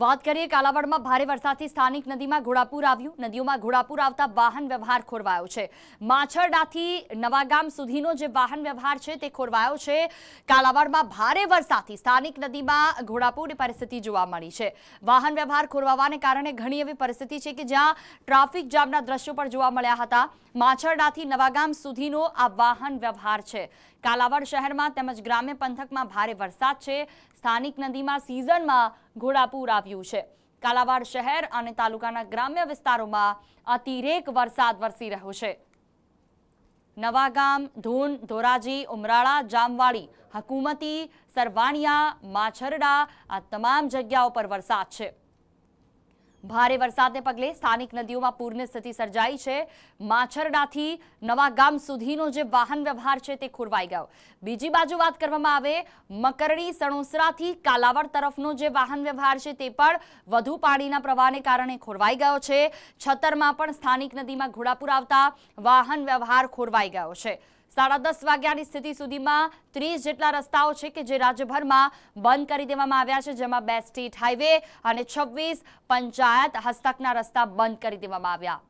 વાત કરીએ કાલાવડમાં ભારે વરસાદથી સ્થાનિક નદીમાં ઘોડાપુર આવ્યું. નદીઓમાં ઘોડાપુર આવતા વાહન વ્યવહાર ખોરવાયો છે. માછરડાથી નવાગામ સુધીનો જે વાહન વ્યવહાર છે તે ખોરવાયો છે. કાલાવડમાં ભારે વરસાદથી સ્થાનિક નદીમાં ઘોડાપુરની પરિસ્થિતિ જોવા મળી છે. વાહન વ્યવહાર ખોરવાવાને કારણે ઘણી એવી પરિસ્થિતિ છે કે જ્યાં ટ્રાફિક જામના દ્રશ્યો પણ જોવા મળ્યા હતા. માછરડાથી નવાગામ સુધીનો આ વાહન વ્યવહાર છે. કાલાવડ શહેરમાં તેમજ ગ્રામ્ય પંથકમાં ભારે વરસાદ છે. સ્થાનિક નદીમાં સિઝનમાં ઘોડાપૂર આવ્યું છે. કાલાવાડ શહેર અને તાલુકાના ગ્રામ્ય વિસ્તારોમાં અતિરેક વરસાદ વરસી રહ્યો છે. નવાગામ, ધૂન, ધોરાજી, ઉમરાળા, જામવાડી, હકુમતી, સરવાણિયા, માછરડા આ તમામ જગ્યાઓ પર વરસાદ છે. ભારે વરસાદને પગલે સ્થાનિક નદીઓમાં પૂરની સ્થિતિ સર્જાઈ છે. માછરડાથી નવાગામ સુધીનો જે વાહન વ્યવહાર છે તે ખોરવાઈ ગયો. બીજી બાજુ વાત કરવામાં આવે, મકરડી, સણોસરાથી કાલાવડ તરફનો જે વાહન વ્યવહાર છે તે પણ વધુ પાણીના પ્રવાહને કારણે ખોરવાઈ ગયો છે. છતરમાં પણ સ્થાનિક નદીમાં ઘોડાપુર આવતા વાહન વ્યવહાર ખોરવાઈ ગયો છે. સાડા દસ વાગ્યાની સ્થિતિ સુધીમાં ત્રીસ જેટલા રસ્તાઓ છે કે જે રાજ્યભરમાં બંધ કરી દેવામાં આવ્યા છે, જેમાં બે સ્ટેટ હાઈવે અને છવ્વીસ પંચાયત હસ્તકના રસ્તા બંધ કરી દેવામાં આવ્યા.